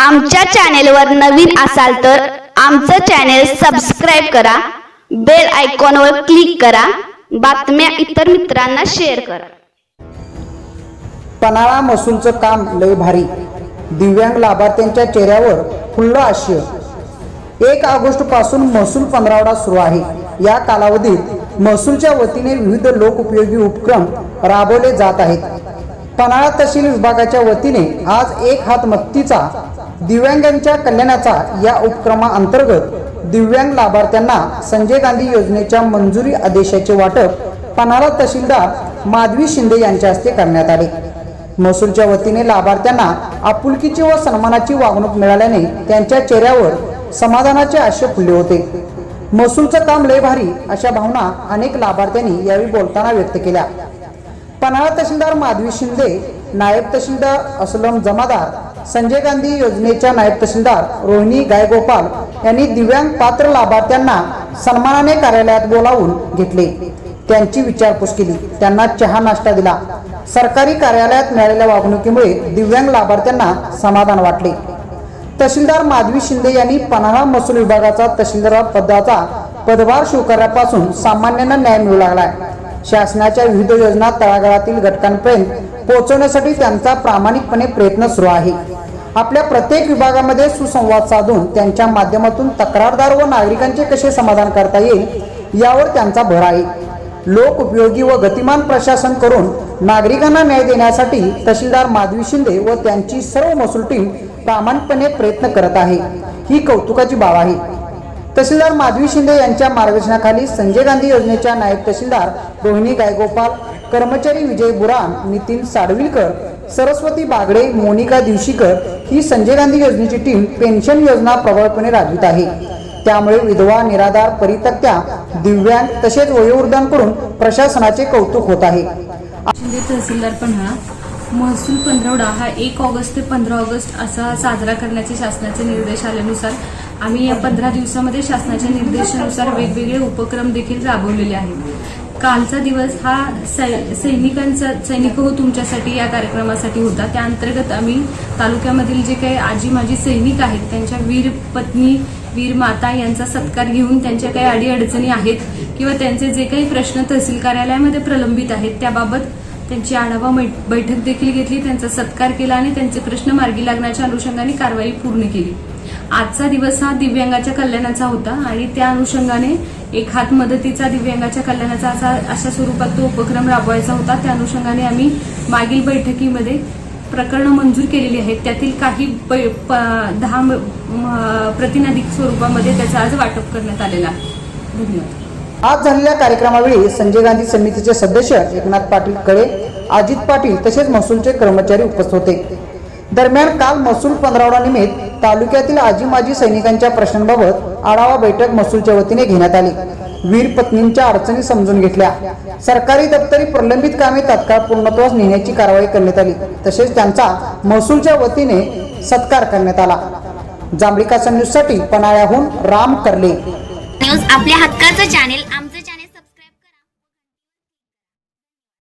आमच्या चॅनेलवर नवीन असाल तर आमचं चॅनेल सबस्क्राईब करा बेल आयकॉनवर क्लिक करा बातम्या इतर मित्रांना शेअर करा. पन्हाळा महसूलचं काम लय भारी. दिव्यांग लाभार्थ्यांच्या चेहऱ्यावर फुल्ल हास्य. एक ऑगस्टपासून महसूल पंधरावडा सुरू आहे. या कालावधीत महसूलच्या वतीने विविध लोकउपयोगी उपक्रम राबवले जात आहेत. पन्हाळा तहसील विभागाच्या वतीने आज एक हात मत्तीचा दिव्यांगांच्या कल्याणाचा या उपक्रमाअंतर्गत दिव्यांग लाभार्थ्यांना संजय गांधी योजनेच्या मंजुरी आदेशाचे वाटप पन्हाळा तहसीलदार माधवी शिंदे यांच्या हस्ते करण्यात आले. महसूलच्या वतीने लाभार्थ्यांना आपुलकीची व सन्मानाची वागणूक मिळाल्याने त्यांच्या चेहऱ्यावर समाधानाचे आशय फुलले होते. महसूलचं काम लय भारी अशा भावना अनेक लाभार्थ्यांनी यावेळी बोलताना व्यक्त केल्या. पन्हाळा तहसीलदार माधवी शिंदे नायब तहसीलदार असलम जमादार संजय गांधी योजनेच्या नायब तहसीलदार रोहिणी गायगोपाल यांनी दिव्यांग पात्र लाभार्थ्यांना सन्मानाने कार्यालयात बोलावून घेतले. त्यांची विचारपूस केली. त्यांना चहा नाश्ता दिला. सरकारी कार्यालयात मिळालेल्या वागणुकीमुळे दिव्यांग लाभार्थ्यांना समाधान वाटले. तहसीलदार माधवी शिंदे यांनी पन्हाळा महसूल विभागाचा तहसीलदार पदाचा पदभार स्वीकारल्यापासून सामान्यांना न्याय मिळू लागलाय. शासनाच्या विविध योजना तळागाळातील घटकांपर्यंत पोहोचवण्यासाठी त्यांचा प्रामाणिकपणे प्रयत्न सुरू आहे. आपल्या प्रत्येक विभागामध्ये सुसंवाद साधून त्यांच्या माध्यमातून तक्रारदार व नागरिकांचे कसे समाधान करता येईल यावर त्यांचा भर आहे. लोक उपयोगी व गतिमान प्रशासन करून नागरिकांना न्याय देण्यासाठी तहसीलदार माधवी शिंदे व त्यांची सर्व महसूल टीम प्रामाणिकपणे प्रयत्न करत आहे. ही कौतुकाची बाब आहे. तहसीलदार माधवी शिंदे यांच्या मार्गदर्शनाखाली संजय गांधी योजनेच्या नायब तहसीलदार रोहिणी गायगोपाल कर्मचारी विजय बुरान नितीन साडविलकर सरस्वती बागडे मोनिका दिवशीकर ही संजय गांधी योजनेची टीम पेन्शन योजना प्रबळपणे राबवित आहे. त्यामुळे विधवा निराधार परितक्त्या दिव्यांग तसेच वयोवृद्धांकडून प्रशासनाचे कौतुक होत आहे. तहसीलदार पण हा. महसूल पंधरवडा हा एक ऑगस्ट ते पंधरा ऑगस्ट असा साजरा करण्याचे शासनाचे निर्देश आल्यानुसार आम्ही या पंधरा दिवसामध्ये शासनाच्या निर्देशानुसार वेगवेगळे उपक्रम देखील राबवलेले आहेत. कालचा दिवस हा सै सैनिकांचा सैनिक हो तुमच्यासाठी या कार्यक्रमासाठी होता. त्या अंतर्गत आम्ही तालुक्यामधील जे काही आजी माजी सैनिक आहेत त्यांच्या वीर पत्नी वीर माता यांचा सत्कार घेऊन त्यांच्या काही अडीअडचणी आहेत किंवा त्यांचे जे काही प्रश्न तहसील कार्यालयामध्ये प्रलंबित आहेत त्याबाबत त्यांची आढावा बैठक देखील घेतली त्यांचा सत्कार केला आणि त्यांचे प्रश्न मार्गी लागण्याच्या अनुषंगाने कारवाई पूर्ण केली. आजचा दिवस हा दिव्यांगाच्या कल्याणाचा होता आणि त्या अनुषंगाने एक हात मदतीचा दिव्यांगाच्या कल्याणाचा असा अशा स्वरूपात तो उपक्रम राबवायचा होता. त्या अनुषंगाने आम्ही मागील बैठकीमध्ये प्रकरणं मंजूर केलेली आहेत. त्यातील काही दहा म- प्रतिनिधिक स्वरूपामध्ये त्याचं आज वाटप करण्यात आलेलं आहे. धन्यवाद. आज झालेल्या कार्यक्रमावेळी संजय गांधी समितीचे सदस्य एकनाथ पाटील कळे अजित पाटील तसेच महसूलचे कर्मचारी उपस्थित होते. दरम्यान काल महसूल पंधरावडा निमित्त तालुक्यातील आजी माजी सैनिकांच्या प्रश्नांबाबत आढावा बैठक महसूलच्या वतीने घेण्यात आली. वीर पत्नींच्या अडचणी समजून घेतल्या. सरकारी दप्तरी प्रलंबित कामे तात्काळ पूर्णत्वास नेण्याची कारवाई करण्यात आली. तसेच त्यांचा महसूलच्या वतीने सत्कार करण्यात आला. जांभळी कासा न्यूजसाठी पन्हाळ्याहून राम करले. न्यूज आपल्या हक्काचं चॅनेल आम